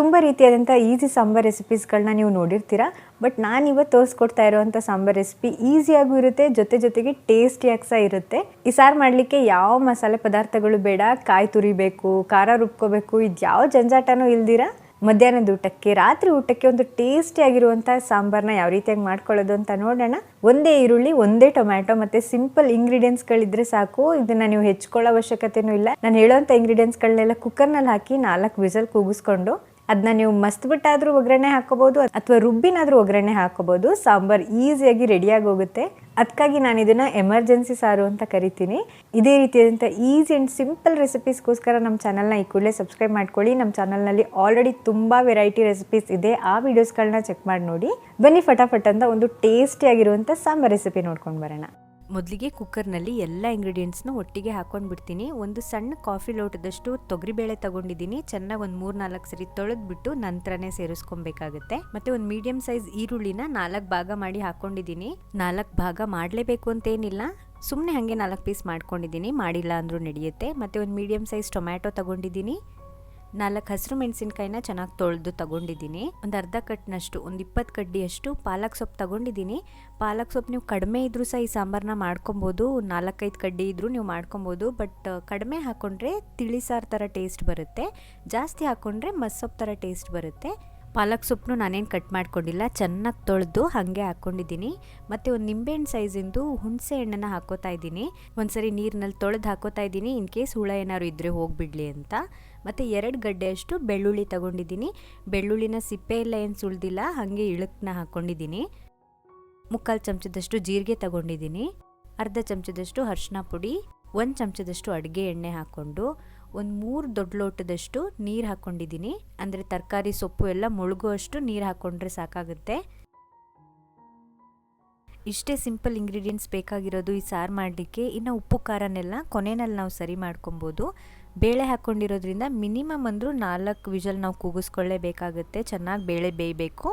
ತುಂಬ ರೀತಿಯಾದಂಥ ಈಸಿ ಸಾಂಬಾರ್ ರೆಸಿಪೀಸ್ಗಳನ್ನ ನೀವು ನೋಡಿರ್ತೀರಾ. ಬಟ್ ನಾನು ಇವತ್ತು ತೋರಿಸ್ಕೊಡ್ತಾ ಇರೋವಂಥ ಸಾಂಬಾರ್ ರೆಸಿಪಿ ಈಸಿಯಾಗೂ ಇರುತ್ತೆ, ಜೊತೆ ಜೊತೆಗೆ ಟೇಸ್ಟಿಯಾಗಿ ಸಹ ಇರುತ್ತೆ. ಈ ಸಾರು ಮಾಡಲಿಕ್ಕೆ ಯಾವ ಮಸಾಲೆ ಪದಾರ್ಥಗಳು ಬೇಡ, ಕಾಯಿ ತುರಿಬೇಕು, ಖಾರ ರುಬ್ಕೋಬೇಕು, ಇದು ಯಾವ ಜಂಜಾಟನೂ ಇಲ್ದಿರ. ಮಧ್ಯಾಹ್ನದ ಊಟಕ್ಕೆ, ರಾತ್ರಿ ಊಟಕ್ಕೆ ಒಂದು ಟೇಸ್ಟಿ ಆಗಿರುವಂಥ ಸಾಂಬಾರನ್ನ ಯಾವ ರೀತಿಯಾಗಿ ಮಾಡ್ಕೊಳ್ಳೋದು ಅಂತ ನೋಡೋಣ. ಒಂದೇ ಈರುಳ್ಳಿ, ಒಂದೇ ಟೊಮ್ಯಾಟೊ ಮತ್ತೆ ಸಿಂಪಲ್ ಇಂಗ್ರೀಡಿಯೆಂಟ್ಸ್ಗಳಿದ್ರೆ ಸಾಕು. ಇದನ್ನ ನೀವು ಹೆಚ್ಕೊಳ್ಳೋ ಅವಶ್ಯಕತೆನೂ ಇಲ್ಲ. ನಾನು ಹೇಳೋವಂಥ ಇಂಗ್ರೀಡಿಯೆಂಟ್ಸ್ಗಳನ್ನೆಲ್ಲ ಕುಕ್ಕರ್ನಲ್ಲಿ ಹಾಕಿ ನಾಲ್ಕು ವಿಸಲ್ ಕೂಗಿಸ್ಕೊಂಡು ಅದನ್ನ ನೀವು ಮಸ್ತ್ ಬಿಟ್ಟಾದ್ರೂ ಒಗ್ಗರಣೆ ಹಾಕೋಬಹುದು ಅಥವಾ ರುಬ್ಬಿನಾದ್ರೂ ಒಗ್ಗರಣೆ ಹಾಕೋಬಹುದು ಸಾಂಬಾರ್ ಈಸಿಯಾಗಿ ರೆಡಿಯಾಗಿ ಹೋಗುತ್ತೆ. ಅದಕ್ಕಾಗಿ ನಾನು ಇದನ್ನ ಎಮರ್ಜೆನ್ಸಿ ಸಾರು ಅಂತ ಕರಿತೀನಿ. ಇದೇ ರೀತಿಯಾದಂಥ ಈಸಿ ಅಂಡ್ ಸಿಂಪಲ್ ರೆಸಿಪೀಸ್ಗೋಸ್ಕರ ನಮ್ಮ ಚಾನಲ್ನ ಈ ಕೂಡಲೇ ಸಬ್ಸ್ಕ್ರೈಬ್ ಮಾಡ್ಕೊಳ್ಳಿ. ನಮ್ಮ ಚಾನಲ್ನಲ್ಲಿ ಆಲ್ರೆಡಿ ತುಂಬ ವೆರೈಟಿ ರೆಸಿಪೀಸ್ ಇದೆ. ಆ ವಿಡಿಯೋಸ್ಗಳನ್ನ ಚೆಕ್ ಮಾಡಿ ನೋಡಿ. ಬನ್ನಿ ಫಟಾಫಟ್ ಅಂತ ಒಂದು ಟೇಸ್ಟಿ ಆಗಿರುವಂಥ ಸಾಂಬಾರ್ ರೆಸಿಪಿ ನೋಡ್ಕೊಂಡು ಬರೋಣ. ಮೊದಲಿಗೆ ಕುಕ್ಕರ್ನಲ್ಲಿ ಎಲ್ಲ ಇಂಗ್ರೀಡಿಯೆಂಟ್ಸ್ನ ಒಟ್ಟಿಗೆ ಹಾಕ್ಕೊಂಡು ಬಿಡ್ತೀನಿ ಒಂದು ಸಣ್ಣ ಕಾಫಿ ಲೋಟದಷ್ಟು ತೊಗರಿಬೇಳೆ ತಗೊಂಡಿದ್ದೀನಿ. ಚೆನ್ನಾಗಿ ಒಂದು ಮೂರು ನಾಲ್ಕು ಸರಿ ತೊಳೆದ್ಬಿಟ್ಟು ನಂತರನೇ ಸೇರಿಸ್ಕೊಬೇಕಾಗುತ್ತೆ. ಮತ್ತೆ ಒಂದು ಮೀಡಿಯಂ ಸೈಜ್ ಈರುಳ್ಳಿನ ನಾಲ್ಕು ಭಾಗ ಮಾಡಿ ಹಾಕೊಂಡಿದ್ದೀನಿ. ನಾಲ್ಕು ಭಾಗ ಮಾಡಲೇಬೇಕು ಅಂತೇನಿಲ್ಲ. ಸುಮ್ಮನೆ ಹಾಗೆ ನಾಲ್ಕು ಪೀಸ್ ಮಾಡ್ಕೊಂಡಿದ್ದೀನಿ. ಮಾಡಿಲ್ಲ ಅಂದರೂ ನಡೆಯುತ್ತೆ. ಮತ್ತು ಒಂದು ಮೀಡಿಯಂ ಸೈಜ್ ಟೊಮ್ಯಾಟೊ ತಗೊಂಡಿದ್ದೀನಿ. ನಾಲ್ಕು ಹಸಿರು ಮೆಣಸಿನ್ಕಾಯಿನ ಚೆನ್ನಾಗಿ ತೊಳೆದು ತಗೊಂಡಿದ್ದೀನಿ. ಒಂದು ಅರ್ಧ ಕಟ್ನಷ್ಟು, ಒಂದು ಇಪ್ಪತ್ತು ಕಡ್ಡಿಯಷ್ಟು ಪಾಲಕ್ ಸೊಪ್ಪು ತಗೊಂಡಿದ್ದೀನಿ. ಪಾಲಕ್ ಸೊಪ್ಪು ನೀವು ಕಡಿಮೆ ಇದ್ದರೂ ಸಹ ಈ ಸಾಂಬಾರನ್ನ ಮಾಡ್ಕೊಬೋದು. ನಾಲ್ಕೈದು ಕಡ್ಡಿ ಇದ್ದರೂ ನೀವು ಮಾಡ್ಕೊಬೋದು. ಬಟ್, ಕಡಿಮೆ ಹಾಕ್ಕೊಂಡ್ರೆ ತಿಳಿ ಸಾರು ಥರ ಟೇಸ್ಟ್ ಬರುತ್ತೆ. ಜಾಸ್ತಿ ಹಾಕ್ಕೊಂಡ್ರೆ ಮಸ್ಸೊಪ್ಪು ಥರ ಟೇಸ್ಟ್ ಬರುತ್ತೆ. ಪಾಲಕ್ ಸೊಪ್ಪನ್ನು ನಾನೇನು ಕಟ್ ಮಾಡ್ಕೊಂಡಿಲ್ಲ. ಚೆನ್ನಾಗಿ ತೊಳೆದು ಹಾಗೆ ಹಾಕ್ಕೊಂಡಿದ್ದೀನಿ ಮತ್ತು ಒಂದು ನಿಂಬೆಹಣ್ಣು ಸೈಜಿಂದು ಹುಣಸೆ ಹಣ್ಣನ್ನು ಹಾಕೋತಾ ಇದ್ದೀನಿ. ಒಂದ್ಸರಿ ನೀರಿನಲ್ಲಿ ತೊಳೆದು ಹಾಕೋತಾ ಇದ್ದೀನಿ. ಇನ್ ಕೇಸ್ ಹುಳ ಏನಾದ್ರು ಇದ್ದರೆ ಹೋಗಿಬಿಡಲಿ ಅಂತ. ಮತ್ತು ಎರಡು ಗಡ್ಡೆಯಷ್ಟು ಬೆಳ್ಳುಳ್ಳಿ ತಗೊಂಡಿದ್ದೀನಿ. ಬೆಳ್ಳುಳ್ಳಿನ ಸಿಪ್ಪೆ ಎಲ್ಲ ಏನು ಸುಳ್ದಿಲ್ಲ ಹಾಗೆ ಇಳುಕನ್ನ ಹಾಕ್ಕೊಂಡಿದ್ದೀನಿ ಮುಕ್ಕಾಲು ಚಮಚದಷ್ಟು ಜೀರಿಗೆ ತಗೊಂಡಿದ್ದೀನಿ. ಅರ್ಧ ಚಮಚದಷ್ಟು ಅರ್ಶಿನ ಪುಡಿ, ಒಂದು ಚಮಚದಷ್ಟು ಅಡುಗೆ ಎಣ್ಣೆ ಹಾಕ್ಕೊಂಡು, ಒಂದು ಮೂರು ದೊಡ್ಡ ಲೋಟದಷ್ಟು ನೀರು ಹಾಕ್ಕೊಂಡಿದ್ದೀನಿ ಅಂದರೆ ತರಕಾರಿ ಸೊಪ್ಪು ಎಲ್ಲ ಮುಳುಗುವಷ್ಟು ನೀರು ಹಾಕ್ಕೊಂಡ್ರೆ ಸಾಕಾಗುತ್ತೆ. ಇಷ್ಟೇ ಸಿಂಪಲ್ ಇಂಗ್ರೀಡಿಯೆಂಟ್ಸ್ ಬೇಕಾಗಿರೋದು ಈ ಸಾರು ಮಾಡಲಿಕ್ಕೆ. ಇನ್ನು ಉಪ್ಪು, ಖಾರನೆಲ್ಲ ಕೊನೆಯಲ್ಲಿ ನಾವು ಸರಿ ಮಾಡ್ಕೊಬೋದು. ಬೇಳೆ ಹಾಕ್ಕೊಂಡಿರೋದ್ರಿಂದ ಮಿನಿಮಮ್ ಅಂದರೂ ನಾಲ್ಕು ವಿಜಲ್ ನಾವು ಕೂಗಿಸ್ಕೊಳ್ಳೇಬೇಕಾಗುತ್ತೆ ಚೆನ್ನಾಗಿ ಬೇಳೆ ಬೇಯಬೇಕು.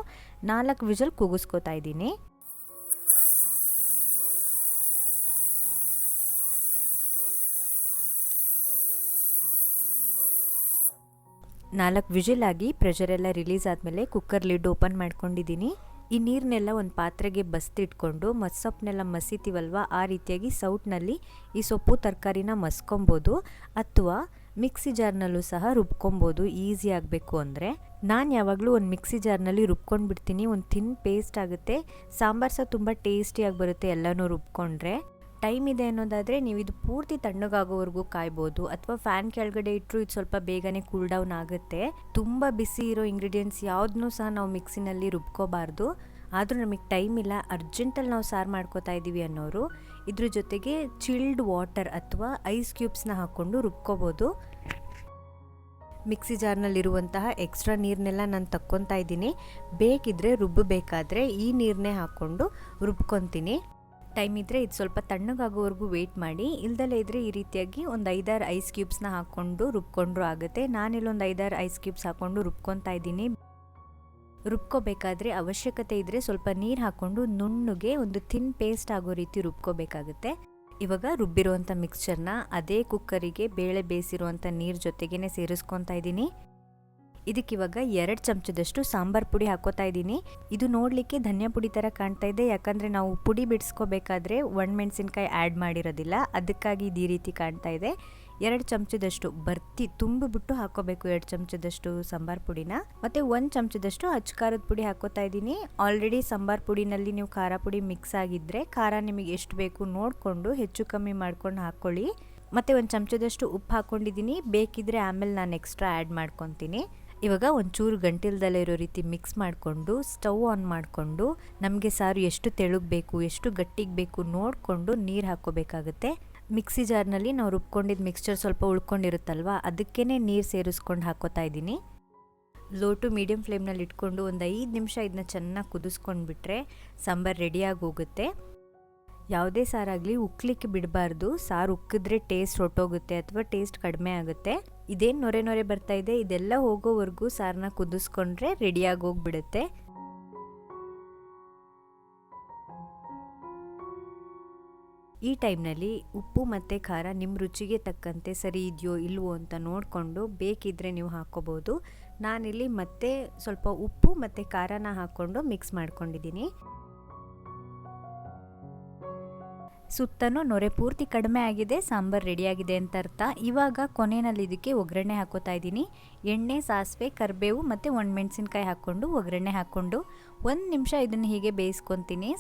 ನಾಲ್ಕು ವಿಜಲ್ ಕೂಗಿಸ್ಕೊತಾ ಇದ್ದೀನಿ. ನಾಲ್ಕು ವಿಜಿಲ್ ಆಗಿ ಪ್ರೆಷರ್ ಎಲ್ಲ ರಿಲೀಸ್ ಆದಮೇಲೆ ಕುಕ್ಕರ್ ಲಿಡ್ ಓಪನ್ ಮಾಡ್ಕೊಂಡಿದ್ದೀನಿ. ಈ ನೀರನ್ನೆಲ್ಲ ಒಂದು ಪಾತ್ರೆಗೆ ಬಸ್ತಿಟ್ಕೊಂಡು ಮಸ್ಸೊಪ್ಪನ್ನೆಲ್ಲ ಮಸಿತೀವಲ್ವ, ಆ ರೀತಿಯಾಗಿ ಸೌಟ್ನಲ್ಲಿ ಈ ಸೊಪ್ಪು ತರಕಾರಿನ ಮಸ್ಕೊಬೋದು ಅಥವಾ ಮಿಕ್ಸಿ ಜಾರ್ನಲ್ಲೂ ಸಹ ರುಬ್ಕೊಬೋದು, ಈಸಿ ಆಗಬೇಕು ಅಂದರೆ. ನಾನು ಯಾವಾಗಲೂ ಒಂದು ಮಿಕ್ಸಿ ಜಾರ್ನಲ್ಲಿ ರುಬ್ಕೊಂಡು ಬಿಡ್ತೀನಿ ಒಂದು ಥಿನ್ ಪೇಸ್ಟ್ ಆಗುತ್ತೆ. ಸಾಂಬಾರು ಸಹ ತುಂಬ ಟೇಸ್ಟಿಯಾಗಿ ಬರುತ್ತೆ ಎಲ್ಲನೂ ರುಬ್ಕೊಂಡ್ರೆ. ಟೈಮ್ ಇದೆ ಅನ್ನೋದಾದರೆ ನೀವು ಇದು ಪೂರ್ತಿ ತಣ್ಣಗಾಗೋವರೆಗೂ ಕಾಯ್ಬೋದು. ಅಥವಾ ಫ್ಯಾನ್ ಕೆಳಗಡೆ ಇಟ್ಟರು ಇದು ಸ್ವಲ್ಪ ಬೇಗನೆ ಕೂಲ್ ಡೌನ್ ಆಗುತ್ತೆ. ತುಂಬ ಬಿಸಿ ಇರೋ ಇಂಗ್ರೀಡಿಯೆಂಟ್ಸ್ ಯಾವುದನ್ನೂ ಸಹ ನಾವು ಮಿಕ್ಸಿನಲ್ಲಿ ರುಬ್ಕೋಬಾರ್ದು. ಆದರೂ ನಮಗೆ ಟೈಮ್ ಇಲ್ಲ, ಅರ್ಜೆಂಟಲ್ಲಿ ನಾವು ಸಾರು ಮಾಡ್ಕೋತಾ ಇದ್ದೀವಿ ಅನ್ನೋರು, ಇದ್ರ ಜೊತೆಗೆ ಚಿಲ್ಡ್ ವಾಟರ್ ಅಥವಾ ಐಸ್ ಕ್ಯೂಬ್ಸ್ನ ಹಾಕ್ಕೊಂಡು ರುಬ್ಕೋಬೋದು. ಮಿಕ್ಸಿ ಜಾರ್ನಲ್ಲಿರುವಂತಹ ಎಕ್ಸ್ಟ್ರಾ ನೀರನ್ನೆಲ್ಲ ನಾನು ತಕ್ಕೊತಾ ಇದ್ದೀನಿ. ಬೇಕಿದ್ರೆ ರುಬ್ಬಬೇಕಾದ್ರೆ ಈ ನೀರನ್ನೇ ಹಾಕ್ಕೊಂಡು ರುಬ್ಕೊತೀನಿ. ಟೈಮ್ ಇದ್ದರೆ ಇದು ಸ್ವಲ್ಪ ತಣ್ಣಗಾಗೋವರೆಗೂ ವೆಯ್ಟ್ ಮಾಡಿ. ಇಲ್ದಲೇ ಇದ್ದರೆ ಈ ರೀತಿಯಾಗಿ ಒಂದು ಐದಾರು ಐಸ್ ಕ್ಯೂಬ್ಸ್ನ ಹಾಕ್ಕೊಂಡು ರುಬ್ಕೊಂಡ್ರು ಆಗುತ್ತೆ. ನಾನಿಲ್ಲೊಂದು ಐದಾರು ಐಸ್ ಕ್ಯೂಬ್ಸ್ ಹಾಕ್ಕೊಂಡು ರುಬ್ಕೊತಾ ಇದ್ದೀನಿ. ರುಬ್ಕೋಬೇಕಾದ್ರೆ ಅವಶ್ಯಕತೆ ಇದ್ದರೆ ಸ್ವಲ್ಪ ನೀರು ಹಾಕ್ಕೊಂಡು ನುಣ್ಣಗೆ ಒಂದು ಥಿನ್ ಪೇಸ್ಟ್ ಆಗೋ ರೀತಿ ರುಬ್ಕೋಬೇಕಾಗುತ್ತೆ. ಇವಾಗ ರುಬ್ಬಿರುವಂಥ ಮಿಕ್ಸ್ಚರ್ನ ಅದೇ ಕುಕ್ಕರಿಗೆ ಬೇಳೆ ಬೇಯಿಸಿರುವಂಥ ನೀರು ಜೊತೆಗೇ ಸೇರಿಸ್ಕೊತಾ ಇದ್ದೀನಿ. ಇದಕ್ಕಿವಾಗ ಎರಡು ಚಮಚದಷ್ಟು ಸಾಂಬಾರ್ ಪುಡಿ ಹಾಕೋತಾ ಇದ್ದೀನಿ. ಇದು ನೋಡಲಿಕ್ಕೆ ಧನಿಯಾ ಪುಡಿ ಥರ ಕಾಣ್ತಾ ಇದೆ. ಯಾಕಂದರೆ ನಾವು ಪುಡಿ ಬಿಡಿಸ್ಕೋಬೇಕಾದ್ರೆ ಒಣಮೆಣಸಿನ್ಕಾಯಿ ಆ್ಯಡ್ ಮಾಡಿರೋದಿಲ್ಲ. ಅದಕ್ಕಾಗಿ ಇದು ಈ ರೀತಿ ಕಾಣ್ತಾ ಇದೆ. ಎರಡು ಚಮಚದಷ್ಟು ಬರ್ತಿ ತುಂಬಿಬಿಟ್ಟು ಹಾಕೋಬೇಕು ಎರಡು ಚಮಚದಷ್ಟು ಸಾಂಬಾರ್ ಪುಡಿನ. ಮತ್ತು ಒಂದು ಚಮಚದಷ್ಟು ಅಚ್ಕಾರದ ಪುಡಿ ಹಾಕೋತಾ ಇದ್ದೀನಿ. ಆಲ್ರೆಡಿ ಸಾಂಬಾರ್ ಪುಡಿನಲ್ಲಿ ನೀವು ಖಾರ ಪುಡಿ ಮಿಕ್ಸ್ ಆಗಿದ್ದರೆ ಖಾರ ನಿಮಗೆ ಎಷ್ಟು ಬೇಕು ನೋಡಿಕೊಂಡು ಹೆಚ್ಚು ಕಮ್ಮಿ ಮಾಡ್ಕೊಂಡು ಹಾಕ್ಕೊಳ್ಳಿ ಮತ್ತು ಒಂದು ಚಮಚದಷ್ಟು ಉಪ್ಪು ಹಾಕ್ಕೊಂಡಿದ್ದೀನಿ ಬೇಕಿದ್ರೆ ಆಮೇಲೆ ನಾನು ಎಕ್ಸ್ಟ್ರಾ ಆ್ಯಡ್ ಮಾಡ್ಕೊತೀನಿ. ಇವಾಗ ಒಂಚೂರು ಗಂಟಿಲ್ದಲ್ಲೇ ಇರೋ ರೀತಿ ಮಿಕ್ಸ್ ಮಾಡಿಕೊಂಡು ಸ್ಟವ್ ಆನ್ ಮಾಡಿಕೊಂಡು, ನಮಗೆ ಸಾರು ಎಷ್ಟು ತೆಳುಗಬೇಕು, ಎಷ್ಟು ಗಟ್ಟಿಗೆ ಬೇಕು ನೋಡಿಕೊಂಡು ನೀರು ಹಾಕ್ಕೋಬೇಕಾಗುತ್ತೆ. ಮಿಕ್ಸಿ ಜಾರ್ನಲ್ಲಿ ನಾವು ರುಬ್ಕೊಂಡಿದ್ದ ಮಿಕ್ಸ್ಚರ್ ಸ್ವಲ್ಪ ಉಳ್ಕೊಂಡಿರುತ್ತಲ್ವ ಅದಕ್ಕೇ ನೀರು ಸೇರಿಸ್ಕೊಂಡು ಹಾಕೋತಾ ಇದ್ದೀನಿ. ಲೋ ಟು ಮೀಡಿಯಮ್ ಫ್ಲೇಮ್ನಲ್ಲಿ ಇಟ್ಕೊಂಡು ಒಂದು ಐದು ನಿಮಿಷ ಇದನ್ನ ಚೆನ್ನಾಗಿ ಕುದಿಸ್ಕೊಂಡ್ಬಿಟ್ರೆ ಸಾಂಬಾರು ರೆಡಿಯಾಗಿ ಹೋಗುತ್ತೆ. ಯಾವುದೇ ಸಾರಾಗಲಿ ಉಕ್ಕಲಿಕ್ಕೆ ಬಿಡಬಾರ್ದು. ಸಾರು ಉಕ್ಕಿದ್ರೆ ಟೇಸ್ಟ್ ಹೊಟ್ಟೋಗುತ್ತೆ ಅಥವಾ ಟೇಸ್ಟ್ ಕಡಿಮೆ ಆಗುತ್ತೆ. ಇದೇನು ನೊರೆ ನೊರೆ ಬರ್ತಾ ಇದೆ? ಇದೆಲ್ಲ ಹೋಗೋವರೆಗೂ ಸಾರನ್ನ ಕುದಿಸ್ಕೊಂಡ್ರೆ ರೆಡಿಯಾಗಿ ಹೋಗ್ಬಿಡುತ್ತೆ. ಈ ಟೈಮ್ನಲ್ಲಿ ಉಪ್ಪು ಮತ್ತು ಖಾರ ನಿಮ್ಮ ರುಚಿಗೆ ತಕ್ಕಂತೆ ಸರಿ ಇದೆಯೋ ಇಲ್ವೋ ಅಂತ ನೋಡಿಕೊಂಡು ಬೇಕಿದ್ದರೆ ನೀವು ಹಾಕ್ಕೋಬೋದು. ನಾನಿಲ್ಲಿ ಮತ್ತೆ ಸ್ವಲ್ಪ ಉಪ್ಪು ಮತ್ತು ಖಾರನ ಹಾಕ್ಕೊಂಡು ಮಿಕ್ಸ್ ಮಾಡ್ಕೊಂಡಿದ್ದೀನಿ. ಸುತ್ತನೂ ನೊರೆ ಪೂರ್ತಿ ಕಡಿಮೆ ಆಗಿದೆ, ಸಾಂಬಾರು ರೆಡಿಯಾಗಿದೆ ಅಂತ ಅರ್ಥ ಇವಾಗ ಕೊನೆಯಲ್ಲಿ ಇದಕ್ಕೆ ಒಗ್ಗರಣೆ ಹಾಕೋತಾ ಇದ್ದೀನಿ. ಎಣ್ಣೆ, ಸಾಸಿವೆ, ಕರಿಬೇವು ಮತ್ತು ಒಣಮೆಣಸಿನ್ಕಾಯಿ ಹಾಕ್ಕೊಂಡು ಒಗ್ಗರಣೆ ಹಾಕ್ಕೊಂಡು ಒಂದು ನಿಮಿಷ ಇದನ್ನು ಹೀಗೆ ಬೇಯಿಸ್ಕೊತೀನಿ.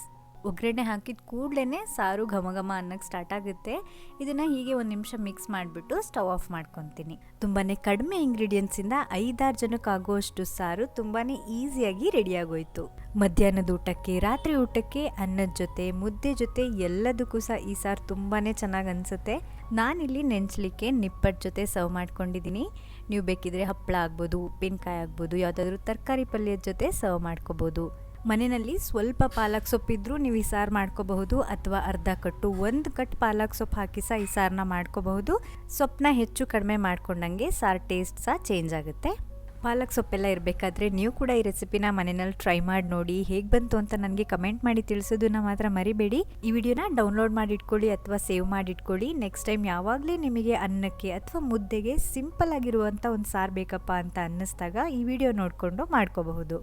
ಒಗ್ಗರಣೆ ಹಾಕಿದ ಕೂಡಲೇ ಸಾರು ಘಮ ಘಮ ಅನ್ನಕ್ಕೆ ಸ್ಟಾರ್ಟ್ ಆಗುತ್ತೆ. ಇದನ್ನು ಹೀಗೆ ಒಂದು ನಿಮಿಷ ಮಿಕ್ಸ್ ಮಾಡಿಬಿಟ್ಟು ಸ್ಟವ್ ಆಫ್ ಮಾಡ್ಕೊತೀನಿ. ತುಂಬಾ ಕಡಿಮೆ ಇಂಗ್ರೀಡಿಯೆಂಟ್ಸಿಂದ ಐದಾರು ಜನಕ್ಕೆ ಆಗುವಷ್ಟು ಸಾರು ತುಂಬಾ ಈಸಿಯಾಗಿ ರೆಡಿಯಾಗೋಯಿತು ಮಧ್ಯಾಹ್ನದ ಊಟಕ್ಕೆ, ರಾತ್ರಿ ಊಟಕ್ಕೆ, ಅನ್ನದ ಜೊತೆ, ಮುದ್ದೆ ಜೊತೆ ಎಲ್ಲದಕ್ಕೂ ಸಹ ಈ ಸಾರು ತುಂಬಾ ಚೆನ್ನಾಗಿ ಅನಿಸುತ್ತೆ. ನಾನಿಲ್ಲಿ ನೆಂಚಲಿಕ್ಕೆ ನಿಪ್ಪಟ್ಟು ಜೊತೆ ಸರ್ವ್ ಮಾಡ್ಕೊಂಡಿದ್ದೀನಿ ನೀವು ಬೇಕಿದ್ರೆ ಹಪ್ಪಳ ಆಗ್ಬೋದು, ಉಪ್ಪಿನಕಾಯಿ ಆಗ್ಬೋದು, ಯಾವುದಾದ್ರೂ ತರಕಾರಿ ಪಲ್ಯದ ಜೊತೆ ಸರ್ವ್ ಮಾಡ್ಕೋಬೋದು. ಮನೆಯಲ್ಲಿ ಸ್ವಲ್ಪ ಪಾಲಕ್ ಸೊಪ್ಪಿದ್ರೂ ನೀವು ಈ ಸಾರು ಮಾಡ್ಕೋಬಹುದು ಅಥವಾ ಅರ್ಧ ಕಟ್ಟು ಒಂದು ಕಟ್ ಪಾಲಕ್ ಸೊಪ್ಪು ಹಾಕಿ ಸಹ ಈ ಸಾರನ್ನ ಮಾಡ್ಕೋಬಹುದು. ಸೊಪ್ಪನ್ನ ಹೆಚ್ಚು ಕಡಿಮೆ ಮಾಡ್ಕೊಂಡಂಗೆ ಸಾರು ಟೇಸ್ಟ್ ಸಹ ಚೇಂಜ್ ಆಗುತ್ತೆ. ಪಾಲಕ್ ಸೊಪ್ಪೆಲ್ಲ ಇರಬೇಕಾದ್ರೆ ನೀವು ಕೂಡ ಈ ರೆಸಿಪಿನ ಮನೆಯಲ್ಲಿ ಟ್ರೈ ಮಾಡಿ ನೋಡಿ ಹೇಗೆ ಬಂತು ಅಂತ ನನಗೆ ಕಮೆಂಟ್ ಮಾಡಿ ತಿಳಿಸೋದನ್ನ ಮಾತ್ರ ಮರಿಬೇಡಿ. ಈ ವಿಡಿಯೋನ ಡೌನ್ಲೋಡ್ ಮಾಡಿ ಇಟ್ಕೊಳ್ಳಿ ಅಥವಾ ಸೇವ್ ಮಾಡಿ ಇಟ್ಕೊಳ್ಳಿ. ನೆಕ್ಸ್ಟ್ ಟೈಮ್ ಯಾವಾಗಲೇ ನಿಮಗೆ ಅನ್ನಕ್ಕೆ ಅಥವಾ ಮುದ್ದೆಗೆ ಸಿಂಪಲ್ ಆಗಿರುವಂಥ ಒಂದು ಸಾರು ಬೇಕಪ್ಪ ಅಂತ ಅನ್ನಿಸ್ದಾಗ ಈ ವಿಡಿಯೋ ನೋಡಿಕೊಂಡು ಮಾಡ್ಕೋಬಹುದು.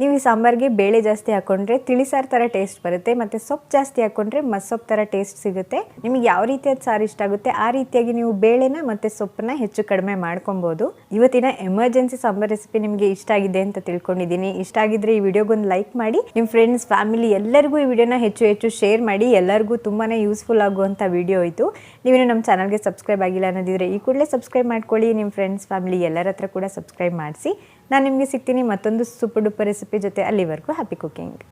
ನೀವು ಈ ಸಾಂಬಾರಿಗೆ ಬೇಳೆ ಜಾಸ್ತಿ ಹಾಕೊಂಡ್ರೆ ತಿಳಿಸಾರು ಥರ ಟೇಸ್ಟ್ ಬರುತ್ತೆ, ಮತ್ತು ಸೊಪ್ಪು ಜಾಸ್ತಿ ಹಾಕೊಂಡ್ರೆ ಮಸ್ಸೊಪ್ಪು ಥರ ಟೇಸ್ಟ್ ಸಿಗುತ್ತೆ. ನಿಮಗೆ ಯಾವ ರೀತಿಯಾದ ಸಾರು ಇಷ್ಟ ಆಗುತ್ತೆ, ಆ ರೀತಿಯಾಗಿ ನೀವು ಬೇಳೆನ ಮತ್ತು ಸೊಪ್ಪನ್ನ ಹೆಚ್ಚು ಕಡಿಮೆ ಮಾಡ್ಕೊಬೋದು. ಇವತ್ತಿನ ಎಮರ್ಜೆನ್ಸಿ ಸಾಂಬಾರ್ ರೆಸಿಪಿ ನಿಮಗೆ ಇಷ್ಟ ಆಗಿದೆ ಅಂತ ತಿಳ್ಕೊಂಡಿದ್ದೀನಿ. ಇಷ್ಟ ಆಗಿದ್ರೆ ಈ ವಿಡಿಯೋಗೊಂದು ಲೈಕ್ ಮಾಡಿ ನಿಮ್ಮ ಫ್ರೆಂಡ್ಸ್ ಫ್ಯಾಮಿಲಿ ಎಲ್ಲರಿಗೂ ಈ ವಿಡಿಯೋನ ಹೆಚ್ಚು ಹೆಚ್ಚು ಶೇರ್ ಮಾಡಿ, ಎಲ್ಲರಿಗೂ ತುಂಬಾ ಯೂಸ್ಫುಲ್ ಆಗುವಂಥ ವಿಡಿಯೋ ಇದು. ನೀವೇನು ನಮ್ಮ ಚಾನಲ್ಗೆ ಸಬ್ಸ್ಕ್ರೈಬ್ ಆಗಿಲ್ಲ ಅನ್ನೋದಿದ್ರೆ ಈ ಕೂಡಲೇ ಸಬ್ಸ್ಕ್ರೈಬ್ ಮಾಡ್ಕೊಳ್ಳಿ. ನಿಮ್ಮ ಫ್ರೆಂಡ್ಸ್ ಫ್ಯಾಮಿಲಿ ಎಲ್ಲರ ಹತ್ರ ಕೂಡ ಸಬ್ಸ್ಕ್ರೈಬ್ ಮಾಡಿಸಿ. ನಾನು ನಿಮಗೆ ಸಿಗ್ತೀನಿ ಮತ್ತೊಂದು ಸೂಪರ್ ಡೂಪರ್ ರೆಸಿಪಿ ಜೊತೆ ಅಲ್ಲಿವರೆಗೂ ಹ್ಯಾಪಿ ಕುಕಿಂಗ್